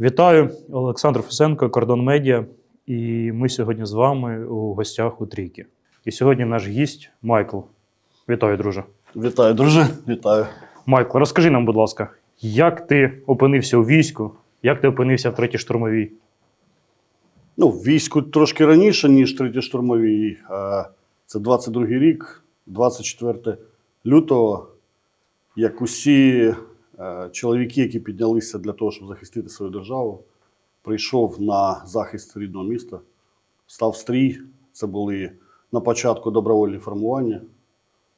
Вітаю, Олександр Фесенко, Кордон Медіа. І ми сьогодні з вами у гостях у Трійки. І сьогодні наш гість Майкл. Вітаю, друже. Вітаю, друже. Вітаю. Майкл, розкажи нам, будь ласка, як ти опинився у війську, як ти опинився в третій штурмовій? Ну, в війську трошки раніше, ніж третій штурмовій. Е, Це 22-й рік, 24 лютого. Як усі чоловіки, які піднялися для того, щоб захистити свою державу, прийшов на захист рідного міста, став стрій. Це були на початку добровольні формування.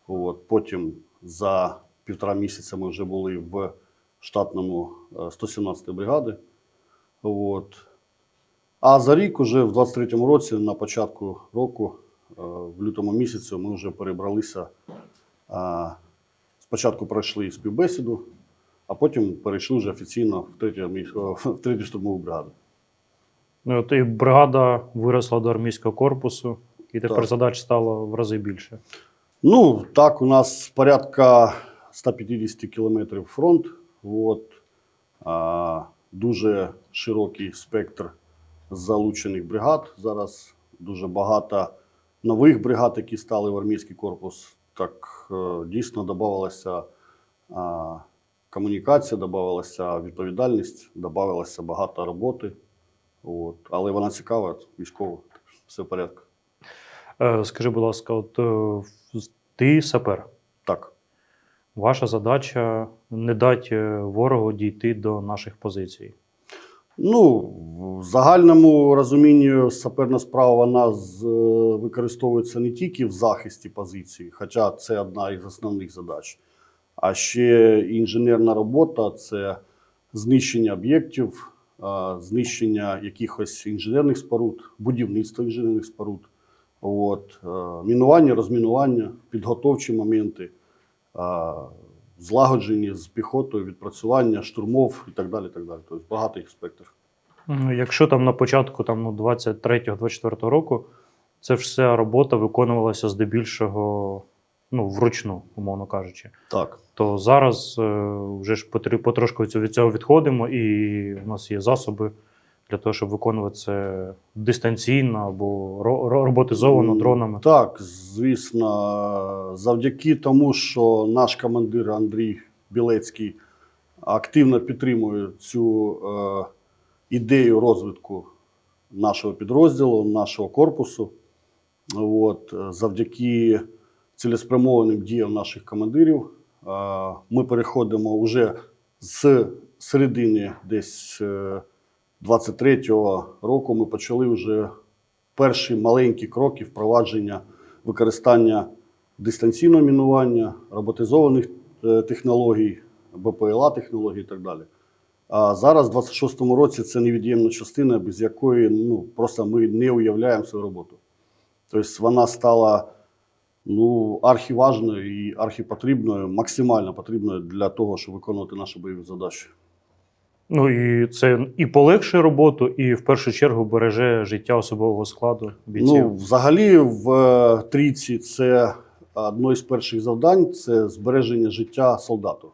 От, потім за півтора місяця ми вже були в штатному е, 117-ї бригади. От. А за рік, уже в 23-му році, на початку року, е, в лютому місяці, ми вже перебралися. е, Спочатку пройшли співбесіду, а потім перейшли вже офіційно в третю, армійську- в третю штурмову бригаду. Ну, от і бригада виросла до армійського корпусу, і тепер Так. задач стало в рази більше. Ну, так, у нас порядка 150 кілометрів фронт. От, а, дуже широкий спектр залучених бригад. Зараз дуже багато нових бригад, які стали в армійський корпус. Так е, дійсно додавалася а, комунікація, додавалася відповідальність, додавалося багато роботи. От. Але вона цікава, військова, все в порядку. Е, скажи, будь ласка, от е, ти сапер. Так. Ваша задача не дати ворогу дійти до наших позицій. Ну, в загальному розумінні саперна справа вона з, е, використовується не тільки в захисті позиції, хоча це одна із основних задач, а ще інженерна робота це знищення об'єктів, знищення якихось інженерних споруд, будівництво інженерних споруд, от, е, мінування, розмінування, підготовчі моменти, злагоджені з піхотою, відпрацювання, штурмов і так далі. так далі. Тобто багато їх спектр. Ну, Якщо там на початку там, ну, 23-24 року це вся робота виконувалася здебільшого ну, вручну, умовно кажучи, Так. то зараз е, вже ж потрошку від цього- відходимо, і в нас є засоби для того, щоб виконувати це дистанційно або ро- ро- роботизовано дронами. Так, звісно, завдяки тому, що наш командир Андрій Білецький активно підтримує цю е, ідею розвитку нашого підрозділу, нашого корпусу. От, завдяки цілеспрямованим діям наших командирів е, ми переходимо вже з середини десь е, 23-го року ми почали вже перші маленькі кроки впровадження використання дистанційного мінування, роботизованих е, технологій, БПЛА технологій і так далі. А зараз, в 26-му році, це невід'ємна частина, без якої ну, просто ми не уявляємо свою роботу. Тобто вона стала ну, архіважною і архіпотрібною, максимально потрібною для того, щоб виконувати наші бойові задачі. Ну і це і полегшує роботу, і в першу чергу береже життя особового складу бійців. Ну, взагалі, в е, трійці це одне з перших завдань це збереження життя солдату.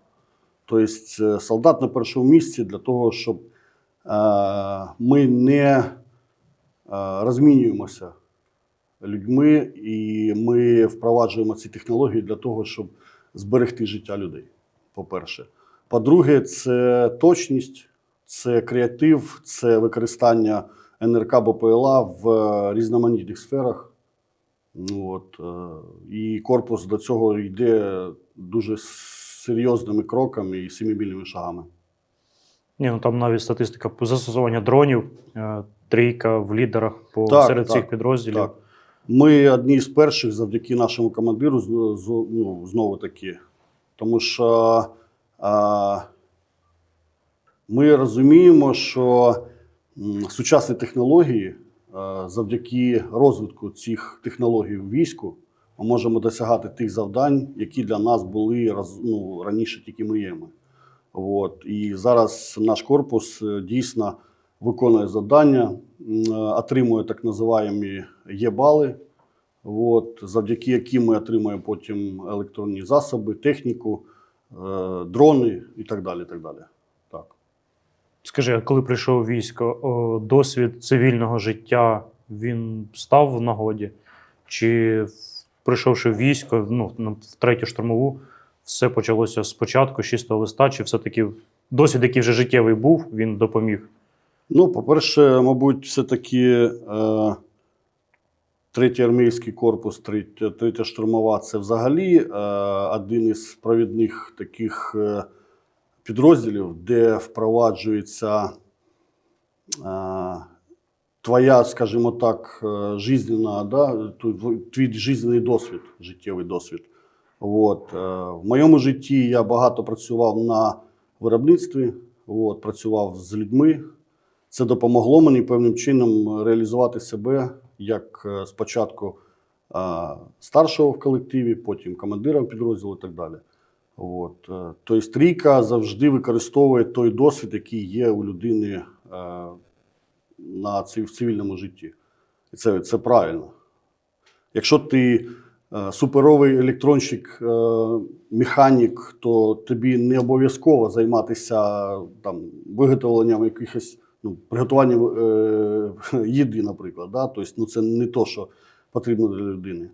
Тобто, е, солдат на першому місці для того, щоб е, ми не розмінюємося людьми, і ми впроваджуємо ці технології для того, щоб зберегти життя людей. По-перше. По-друге, це точність, це креатив, це використання НРК БПЛА в е, різноманітних сферах. Ну, от, е, і корпус до цього йде дуже серйозними кроками і семимільними шагами. Ні, ну там навіть статистика по застосування дронів, е, трійка в лідерах по Так, серед так, цих підрозділів. Так. Ми одні з перших завдяки нашому командиру, ну, знову таки. Тому що а, ми розуміємо, що сучасні технології, завдяки розвитку цих технологій в війську, ми можемо досягати тих завдань, які для нас були ну, раніше тільки мріями. От. І зараз наш корпус е, дійсно виконує завдання, е, отримує так називаємо є-бали, от, завдяки яким ми отримуємо потім електронні засоби, техніку, е, дрони і так далі. Так далі. Так. Скажи, а коли прийшов військо, досвід цивільного життя він став в нагоді? Чи прийшовши в військо, ну, в третю штурмову, все почалося спочатку, з чистого листа, чи все-таки досвід, який вже життєвий був, він допоміг? Ну, по-перше, мабуть, все-таки е, третій армійський корпус, третя, штурмова це взагалі е, один із провідних таких е, підрозділів, де впроваджується е, твоя, скажімо так, е, жизненна, да, твій жизненний досвід, життєвий досвід. От. е, В моєму житті я багато працював на виробництві, от, працював з людьми. Це допомогло мені певним чином реалізувати себе як е, спочатку е, старшого в колективі, потім командира підрозділу і так далі. От. е, Тобто трійка завжди використовує той досвід, який є у людини е, на в цивільному житті. І це, це правильно. Якщо ти е, суперовий електронщик, е, механік, то тобі не обов'язково займатися там, виготовленням якихось ну, приготуванням е, їди, наприклад. Да? Тобто, ну, це не то, що потрібно для людини.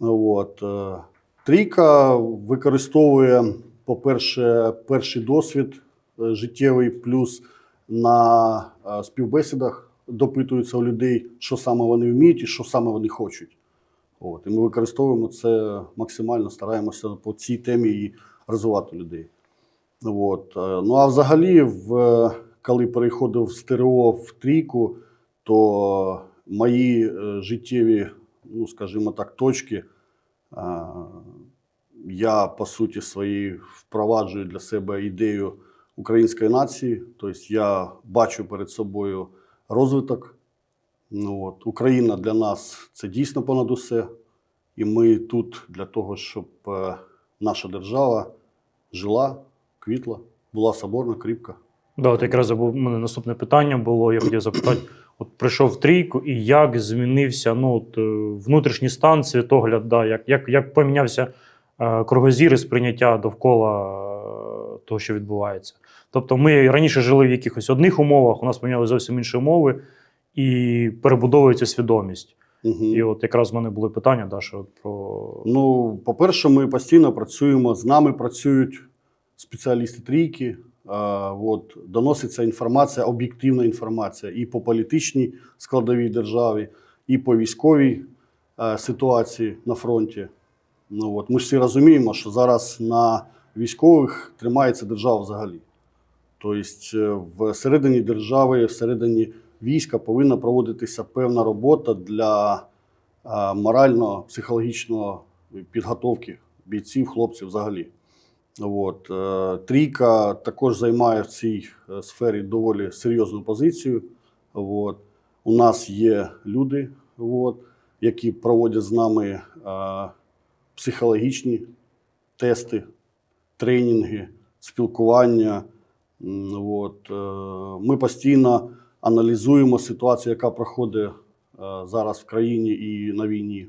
От. е, Трійка використовує, по-перше, перший досвід е, життєвий, плюс на е, співбесідах допитуються у людей, що саме вони вміють і що саме вони хочуть. От. І ми використовуємо це максимально, стараємося по цій темі і розвивати людей. От. Ну а взагалі, в, коли переходив з ТРО в трійку, то мої е, життєві, ну скажімо так, точки. е, Я по суті своїй впроваджую для себе ідею української нації. Тобто я бачу перед собою розвиток. Ну, от. Україна для нас це дійсно понад усе. І ми тут для того, щоб е, наша держава жила, квітла, була соборна, кріпка. Да, от якраз у мене наступне питання було. Я хотів запитати: от прийшов в трійку, і як змінився ну, от, е, внутрішній стан, світогляд, да, як, як, як помінявся е, кругозір і сприйняття довкола е, того, що відбувається. Тобто, ми раніше жили в якихось одних умовах, у нас помінялися зовсім інші умови, і перебудовується свідомість. Угу. І от якраз в мене були питання, Даша, от про Ну, по-перше, ми постійно працюємо. З нами працюють спеціалісти трійки. От, доноситься інформація, об'єктивна інформація і по політичній складовій державі, і по військовій е, ситуації на фронті. Ну, от, ми ж всі розуміємо, що зараз на військових тримається держава взагалі. Тобто, е, всередині держави, всередині війська повинна проводитися певна робота для е, морально-психологічної підготовки бійців, хлопців взагалі. От. е, Трійка також займає в цій е, сфері доволі серйозну позицію. От. У нас є люди, от, які проводять з нами е, психологічні тести, тренінги, спілкування. От. е, Ми постійно аналізуємо ситуацію, яка проходить зараз в країні і на війні.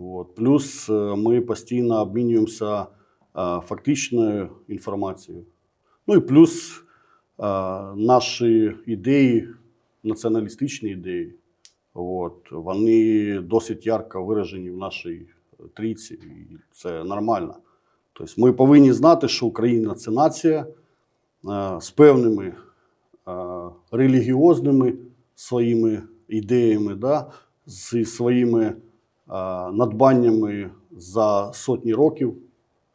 От. Плюс ми постійно обмінюємося фактичною інформацією. Ну і плюс е, наші ідеї, націоналістичні ідеї, от, вони досить ярко виражені в нашій трійці, і це нормально. Тобто ми повинні знати, що Україна це нація е, з певними е, релігіозними своїми ідеями, да, зі своїми е, надбаннями за сотні років,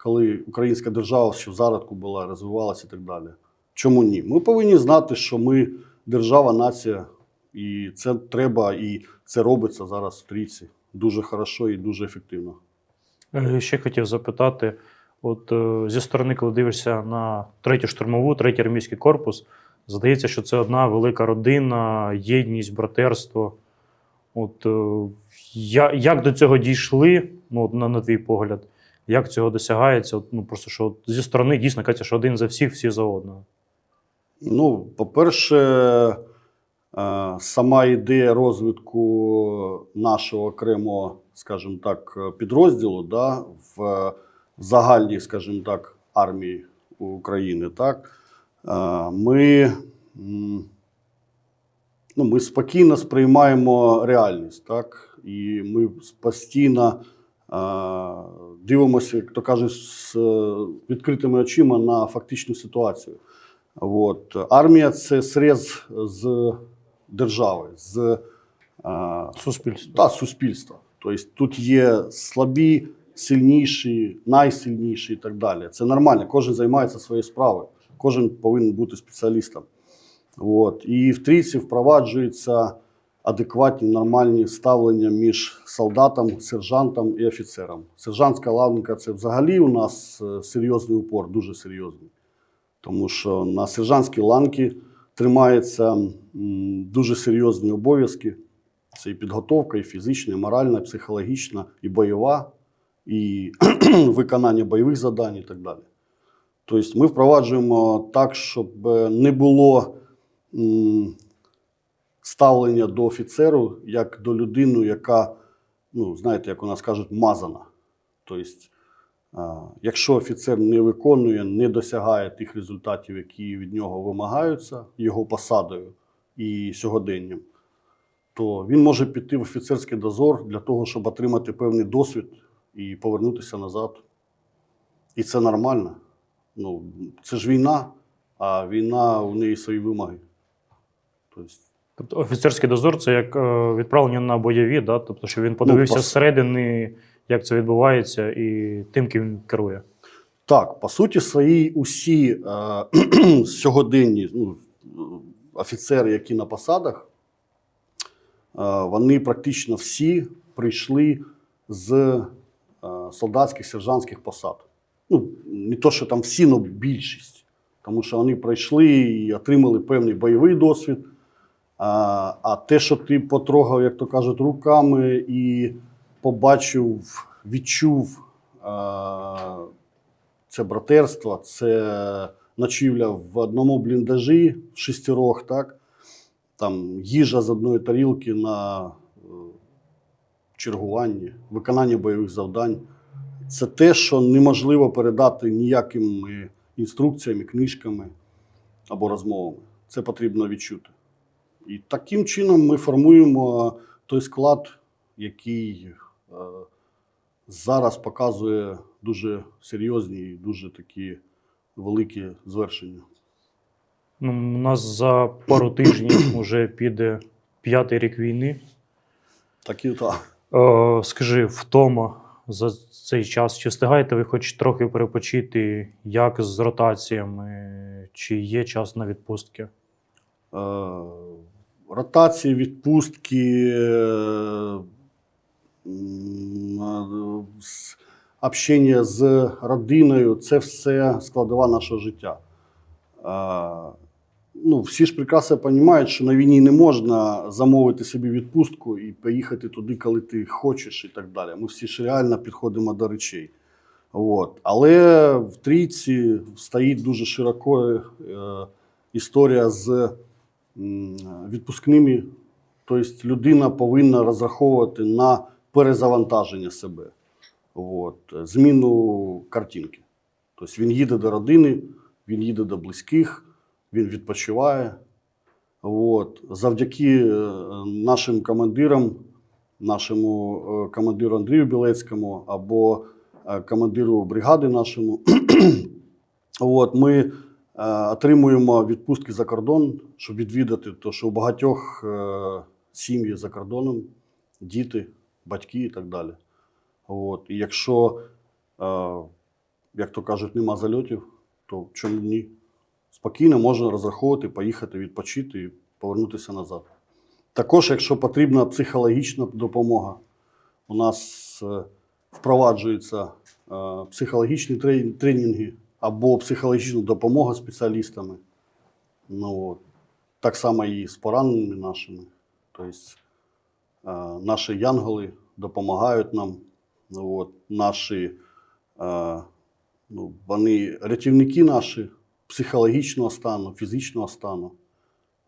коли українська держава ще в зародку була, розвивалася і так далі. Чому ні? Ми повинні знати, що ми держава, нація, і це треба, і це робиться зараз в трійці дуже хорошо і дуже ефективно. Е, Ще хотів запитати: от е, зі сторони, коли дивишся на третю штурмову, третій армійський корпус, здається, що це одна велика родина, єдність, братерство. От е, як до цього дійшли, ну, на, на твій погляд, як цього досягається? Ну, просто що зі сторони дійсно кажеться, що один за всіх, всі за одного. Ну, по-перше, е, сама ідея розвитку нашого окремого, скажімо так, підрозділу да, в, загальній, скажімо так, армії України. Так, е, ми ну, ми спокійно сприймаємо реальність, так? І ми постійно дивимося, як то кажуть, з е, відкритими очима на фактичну ситуацію. От. Армія це срез з держави, з а, Суспільство. та суспільства. Тобто тут є слабі, сильніші, найсильніші і так далі. Це нормально. Кожен займається своєю справою, кожен повинен бути спеціалістом. От. І в трійці впроваджуються адекватні, нормальні ставлення між солдатом, сержантом і офіцером. Сержантська ланка це взагалі у нас е, серйозний упор, дуже серйозний. Тому що на сержантській ланці тримаються дуже серйозні обов'язки. Це і підготовка, і фізична, і моральна, і психологічна, і бойова, і виконання бойових завдань і так далі. Тобто ми впроваджуємо так, щоб не було ставлення до офіцеру як до людини, яка, ну, знаєте, як у нас кажуть, мазана. Тобто, якщо офіцер не виконує, не досягає тих результатів, які від нього вимагаються, його посадою і сьогоденням, то він може піти в офіцерський дозор для того, щоб отримати певний досвід і повернутися назад. І це нормально. Ну, це ж війна, а війна у неї свої вимоги. Тобто, Тобто офіцерський дозор це як е, відправлення на бойові, да? тобто, що він подивився пос- зсередини, як це відбувається, і тим, ким він керує. Так, по суті, свої усі е, сьогоденні ну, офіцери, які на посадах, е, вони практично всі прийшли з е, солдатських, сержантських посад. Ну, не то, що там всі, але більшість. Тому що вони пройшли і отримали певний бойовий досвід. А, а те, що ти потрогав, як то кажуть, руками і побачив, відчув. е, це братерство, це ночівля в одному бліндажі в шестерох, так? Там їжа з одної тарілки на е, чергуванні, виконання бойових завдань. Це те, що неможливо передати ніякими інструкціями, книжками або розмовами. Це потрібно відчути. І таким чином ми формуємо той склад, який е, зараз показує дуже серйозні і дуже такі великі звершення. Ну, у нас за пару тижнів вже піде п'ятий рік війни. Так і так. Е, скажи, втома за цей час, чи встигаєте ви хоч трохи перепочити, як з ротаціями, чи є час на відпустки? Е, ротації, відпустки, е, общення з родиною це все складова нашого життя. Е, ну, всі ж прекрасно розуміють, що на війні не можна замовити собі відпустку і поїхати туди, коли ти хочеш, і так далі. Ми всі ж реально підходимо до речей. От. Але в трійці стоїть дуже широко е, історія з відпускними. Тобто людина повинна розраховувати на перезавантаження себе, От. зміну картинки. Тобто він їде до родини, він їде до близьких, він відпочиває. От. Завдяки е, нашим командирам, нашому е, командиру Андрію Білецькому або е, командиру бригади нашому, от, ми отримуємо відпустки за кордон, щоб відвідати, то що у багатьох е, сім'ї за кордоном, діти, батьки і так далі. От. І якщо, е, як то кажуть, нема зальотів, то чому ні? Спокійно можна розраховувати, поїхати відпочити і повернутися назад. Також, якщо потрібна психологічна допомога, у нас е, впроваджуються е, психологічні тренінги або психологічна допомога спеціалістами. Ну. Так само і з пораненими нашими. Тобто е, наші янголи допомагають нам. Ну, от, наші, е, ну, вони рятівники наші психологічного стану, фізичного стану.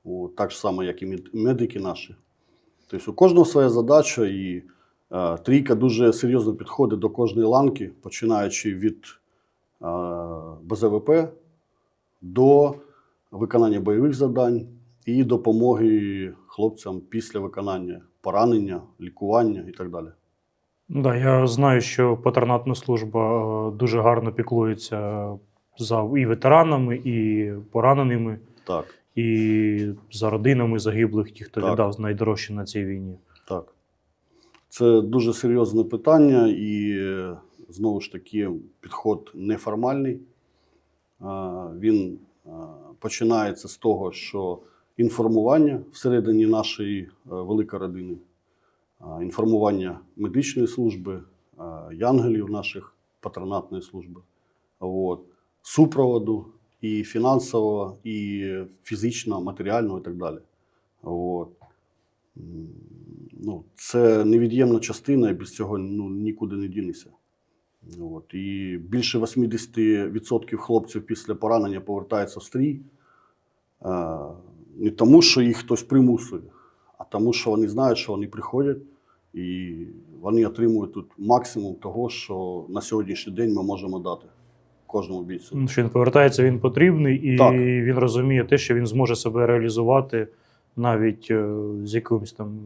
От, так само, як і медики наші. Тобто у кожного своя задача, і е, трійка дуже серйозно підходить до кожної ланки, починаючи від БЗВП до виконання бойових завдань і допомоги хлопцям після виконання поранення, лікування і так далі. Ну Да, я знаю, що патронатна служба е, дуже гарно піклується за і ветеранами, і пораненими, Так, і за родинами загиблих, ті, хто Так. віддав найдорожче на цій війні. так. Це дуже серйозне питання, і е, знову ж таки підход неформальний. Він починається з того, що інформування всередині нашої е, великої родини, інформування медичної служби, янгелів наших патронатної служби, от, супроводу і фінансового, і фізичного, матеріального і так далі. От. Ну, це невід'ємна частина, і без цього ну, нікуди не дінешся. От. І більше 80% хлопців після поранення повертаються в стрій. Е, Не тому, що їх хтось примусує, а тому, що вони знають, що вони приходять і вони отримують тут максимум того, що на сьогоднішній день ми можемо дати кожному бійцю. Що він повертається, він потрібний, і Так. він розуміє те, що він зможе себе реалізувати навіть е, з якимось там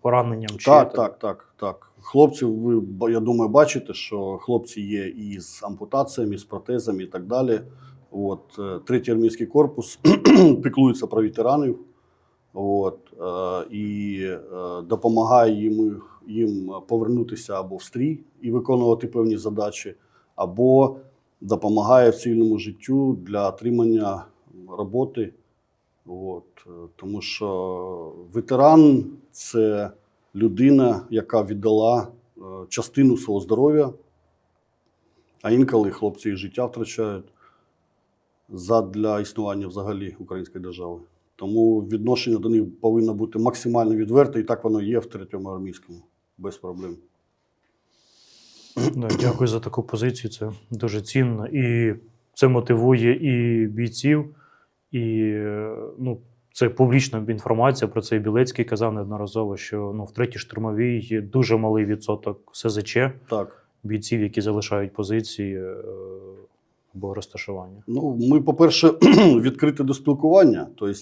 пораненням. чи Так, так, так, так. Хлопців, ви, я думаю, бачите, що хлопці є і з ампутаціями, і з протезами і так далі. От, е, третій армійський корпус піклується про ветеранів от, е, і допомагає їм, їм повернутися або в стрій і виконувати певні задачі, або допомагає в цивільному життю для отримання роботи. От, е, тому що ветеран це людина, яка віддала е, частину свого здоров'я, а інколи хлопці і життя втрачають задля існування взагалі української держави. Тому відношення до них повинно бути максимально відверте, і так воно є в третьому армійському, без проблем. Дякую за таку позицію. Це дуже цінно. І це мотивує і бійців, і ну, це публічна інформація про це. І Білецький казав неодноразово, що ну, в третій штурмовій дуже малий відсоток СЗЧ, Так. бійців, які залишають позиції е, або розташування. Ну, ми, по-перше, відкриті до спілкування. Тобто,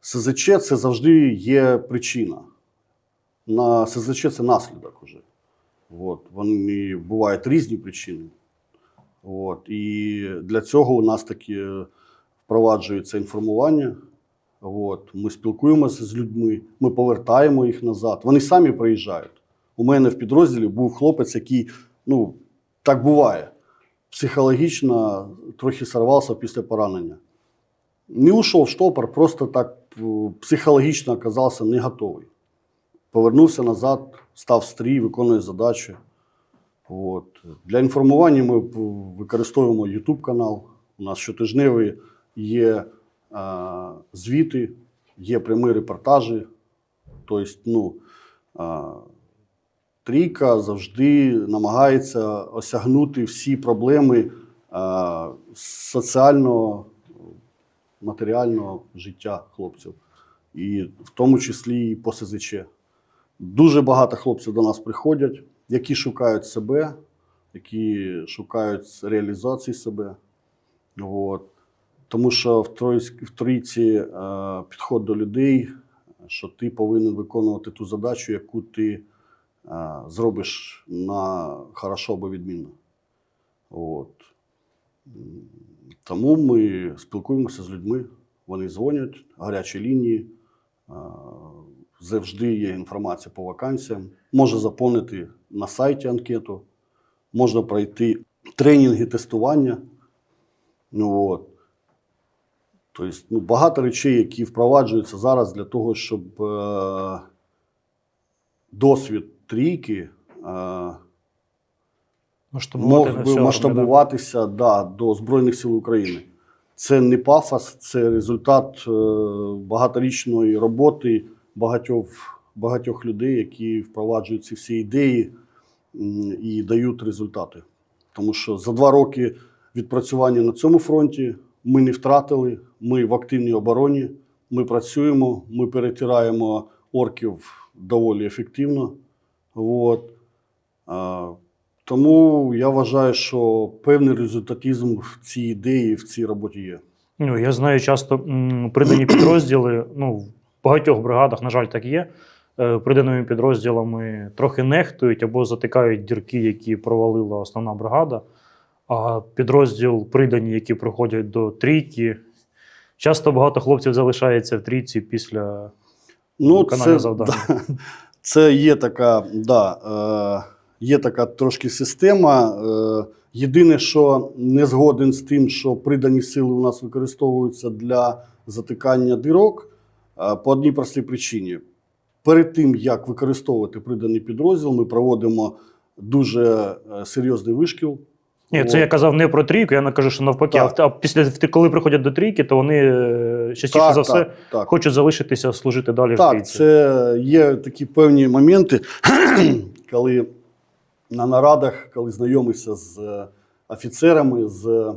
СЗЧ це завжди є причина. На СЗЧ це наслідок уже. От. Вони бувають різні причини. От. І для цього у нас таки впроваджується інформування. От. Ми спілкуємося з людьми, ми повертаємо їх назад. Вони самі приїжджають. У мене в підрозділі був хлопець, який, ну, так буває психологічно трохи сорвався після поранення. Не ушов в штопор, просто так е, психологічно оказався не готовий. Повернувся назад, став стрій, виконує задачі. От. Для інформування ми використовуємо YouTube канал. У нас щотижневі є е, звіти, є прямі репортажі. Тобто, ну, е, трійка завжди намагається осягнути всі проблеми е, соціального, матеріального життя хлопців, і в тому числі і по СЗЧ. Дуже багато хлопців до нас приходять, які шукають себе, які шукають реалізації себе. От. Тому що в, тройськ- в трійці е, підход до людей, що ти повинен виконувати ту задачу, яку ти е, зробиш на хорошо або відмінно. От. Тому ми спілкуємося з людьми, вони дзвонять, гарячі лінії. е, Завжди є інформація по вакансіям. Можна заповнити на сайті анкету, можна пройти тренінги тестування. От. Тобто, ну, багато речей, які впроваджуються зараз для того, щоб е, досвід трійки е, мог би масштабуватися да, до Збройних сил України. Це не пафос, це результат е, багаторічної роботи багатьох, багатьох людей, які впроваджують ці всі ідеї і дають результати. Тому що за два роки відпрацювання на цьому фронті ми не втратили, ми в активній обороні, ми працюємо, ми перетираємо орків доволі ефективно. От. Тому я вважаю, що певний результатизм в цій ідеї, в цій роботі є. Ну, я знаю, часто придані підрозділи, ну, в багатьох бригадах, на жаль, так є. е, Приданими підрозділами трохи нехтують або затикають дірки, які провалила основна бригада. А підрозділ придані, які проходять до трійки. Часто багато хлопців залишається в трійці після Ну, виконання це, завдання. да, це є така, да, е, є така трошки система. Е, єдине, що не згоден з тим, що придані сили у нас використовуються для затикання дирок, е, по одній простій причині. Перед тим, як використовувати приданий підрозділ, ми проводимо дуже е, серйозний вишкіл. Ні, це я казав не про трійку, я не кажу, що навпаки. А, Так. а після коли приходять до трійки, то вони е, частіше за все так, так. хочуть залишитися, служити далі в Так, трійці. це є такі певні моменти, коли на нарадах, коли знайомишся з е, офіцерами, з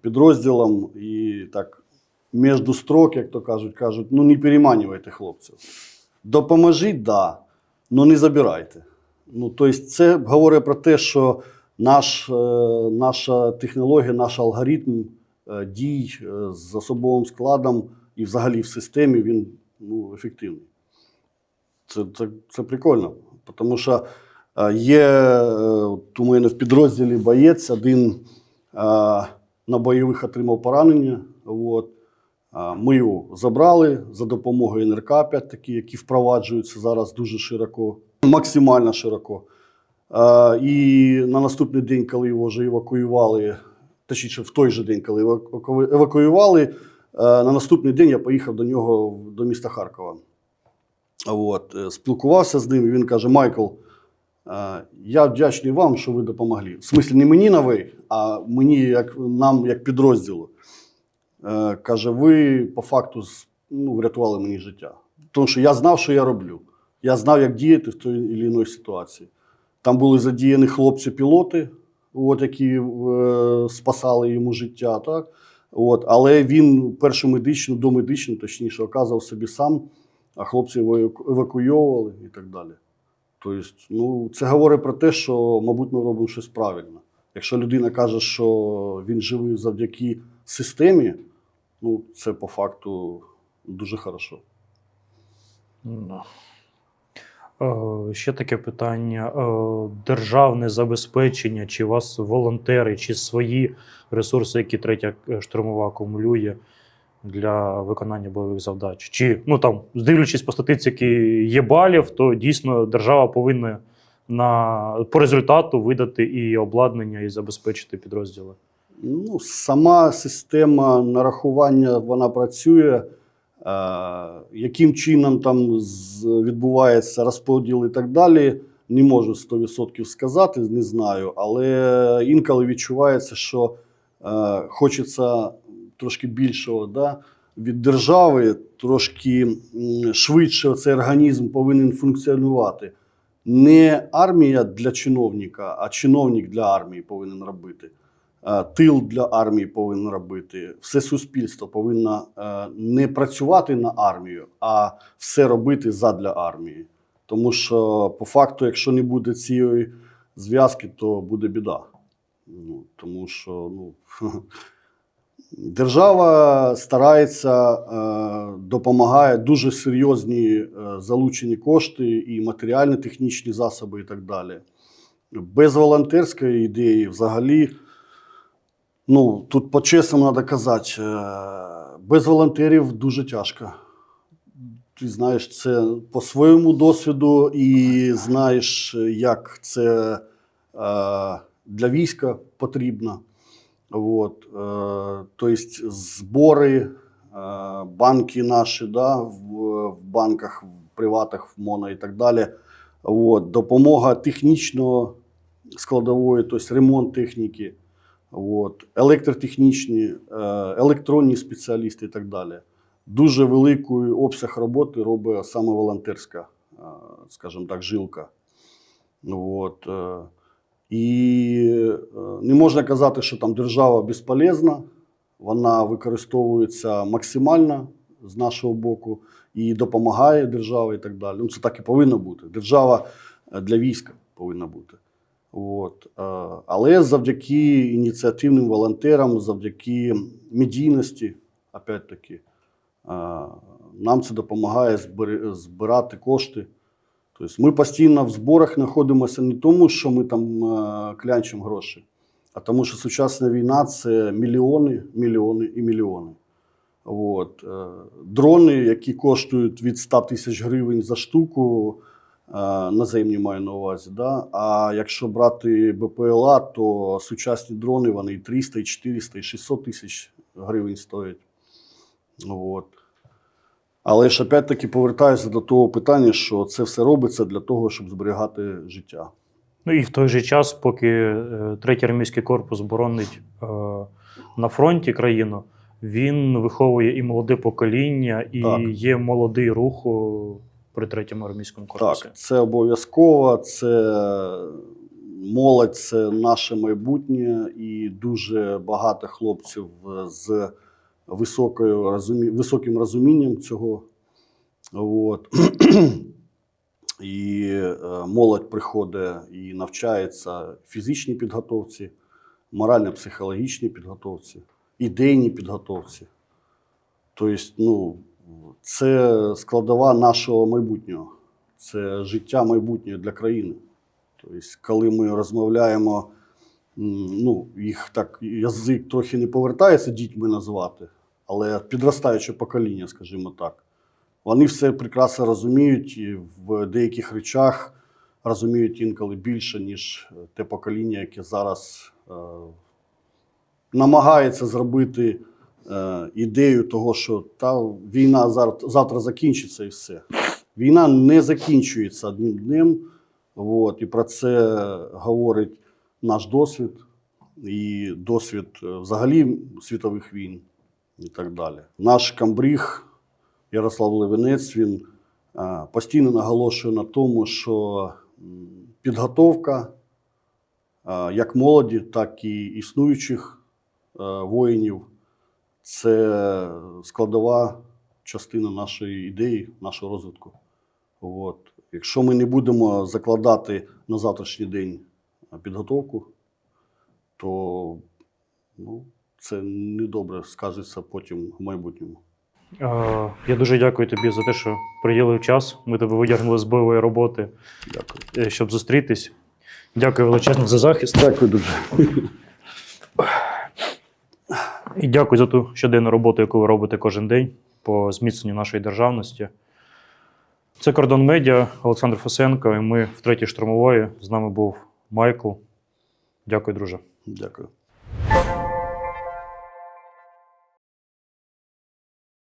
підрозділом, і так між строк, як то кажуть, кажуть, ну не переманювайте хлопців. Допоможіть, да, але не забирайте. Ну, тобто, це говорить про те, що наш, е, наша технологія, наш алгоритм е, дій е, з особовим складом і взагалі в системі він ну, ефективний. Це, це, це прикольно. Тому що є у мене в підрозділі боєць, один на бойових отримав поранення. От. Ми його забрали за допомогою НРК, опять-таки, які впроваджуються зараз дуже широко, максимально широко. І на наступний день, коли його вже евакуювали, точніше, в той же день, коли евакуювали, е, на наступний день я поїхав до нього до міста Харкова. От, е, спілкувався з ним, і він каже: Майкл, е, я вдячний вам, що ви допомогли. В смислі, не мені на ви, а мені, як нам, як підрозділу. Каже, ви по факту ну, врятували мені життя. Тому що я знав, що я роблю. Я знав, як діяти в той чи іншій ситуації. Там були задіяні хлопці-пілоти, от, які е, спасали йому життя. Так? От, але він першу медичну, домедичну, точніше, оказував собі сам, а хлопці еваку- евакуйовували і так далі. Тобто, ну, це говорить про те, що, мабуть, ми робимо щось правильно. Якщо людина каже, що він живий завдяки системі, ну, це по факту дуже хорошо. Ну. Е, Ще таке питання: Е, державне забезпечення, чи у вас волонтери, чи свої ресурси, які третя е, штурмова акумулює для виконання бойових завдач? Чи ну там, дивлячись по статистиці є балів, то дійсно держава повинна на по результату видати і обладнання, і забезпечити підрозділи. Ну, сама система нарахування вона працює. Е, яким чином там відбувається розподіл і так далі, не можу 100% сказати, не знаю. Але інколи відчувається, що е, хочеться трошки більшого да, від держави, трошки швидше цей організм повинен функціонувати. Не армія для чиновника, а чиновник для армії повинен робити. Е, Тил для армії повинен робити. Все суспільство повинно е, не працювати на армію, а все робити задля армії. Тому що, по факту, якщо не буде цієї зв'язки, то буде біда. Ну, тому що ну, держава старається, е, допомагає дуже серйозні залучені кошти і матеріально-технічні засоби, і так далі. Без волонтерської ідеї взагалі. Ну, тут по-чесному треба казати, е, без волонтерів дуже тяжко. Ти знаєш це по своєму досвіду і знаєш, як це е, для війська потрібно. От, е, тобто збори, банки наші да, в, банках, в приватах, в моно і так далі. От, допомога технічного складової, тобто ремонт техніки. От, електротехнічні, е, електронні спеціалісти і так далі. Дуже великий обсяг роботи робить саме волонтерська, е, скажімо так, жилка. От, е, і не можна казати, що там держава безполезна, вона використовується максимально з нашого боку і допомагає держава і так далі. Ну, це так і повинно бути. Держава для війська повинна бути. От. е, Але завдяки ініціативним волонтерам, завдяки медійності опять-таки. Е, Нам це допомагає збирати кошти. Тобто ми постійно в зборах знаходимося не тому, що ми там е, клянчимо гроші, а тому, що сучасна війна це мільйони, мільйони і мільйони. От. Дрони, які коштують від 100 тисяч гривень за штуку, наземні маю на увазі. Да? А якщо брати БПЛА, то сучасні дрони вони і 300, і 400, і 600 тисяч гривень стоять. От. Але ж опять-таки повертаюся до того питання, що це все робиться для того, щоб зберігати життя. Ну і в той же час, поки е, третій армійський корпус боронить е, на фронті країну, він виховує і молоде покоління, і Так. є молодий рух при третьому армійському корпусі. Так, це обов'язково, це молодь, це наше майбутнє, і дуже багато хлопців з високою розумі... високим розумінням цього. От. І е, молодь приходить і навчається фізичній підготовці, морально-психологічній підготовці, ідейній підготовці. Тобто, ну, це складова нашого майбутнього, це життя майбутнє для країни. Тобто, коли ми розмовляємо, ну, їх так язик трохи не повертається дітьми назвати, але підростаюче покоління, скажімо так, вони все прекрасно розуміють і в деяких речах розуміють інколи більше, ніж те покоління, яке зараз е, намагається зробити е, ідею того, що та війна завтра закінчиться і все. Війна не закінчується одним днем. От, і про це говорить наш досвід і досвід е, взагалі світових війн і так далі. Наш камбріг Ярослав Левинець він е, постійно наголошує на тому, що підготовка е, як молоді, так і існуючих е, воїнів це складова частина нашої ідеї, нашого розвитку. От. Якщо ми не будемо закладати на завтрашній день підготовку, то ну, це недобре скажеться потім в майбутньому. Е, Я дуже дякую тобі за те, що приділив час. Ми тебе витягнули з бойової роботи, Дякую. е, щоб зустрітись. Дякую величезно за захист. Дякую дуже. І дякую за ту щоденну роботу, яку ви робите кожен день по зміцненню нашої державності. Це кордон медіа, Олександр Фосенко, і ми в третій штурмової. З нами був Майкл. Дякую, друже. Дякую.